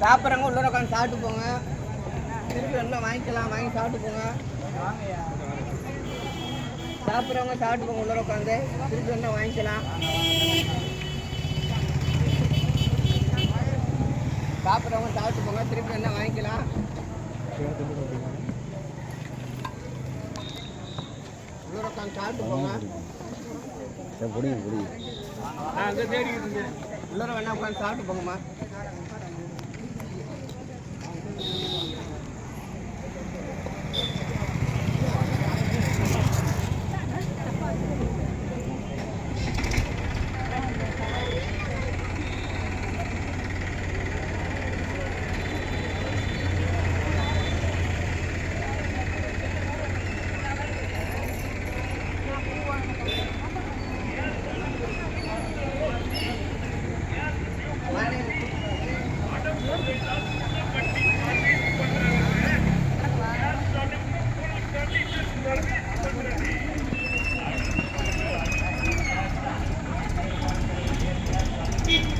சாப்பிட்றவங்க உள்ளே உட்காந்து சாப்பிட்டு போங்க திருப்பி என்ன வாங்கிக்கலாம் வாங்கி சாப்பிட்டு போங்க சாப்பிட்றவங்க சாப்பிட்டு போங்க உள்ளே உட்காந்து திருப்பி என்ன வாங்கிக்கலாம். சாப்பிட்றவங்க சாப்பிட்டு போங்க திருப்பி என்ன வாங்கிக்கலாம். உள்ளே உட்காந்து சாப்பிட்டு போங்க பிடிங்க பிடிங்க. உள்ளே வேணா உட்காந்து சாப்பிட்டு போங்கம்மா Beep.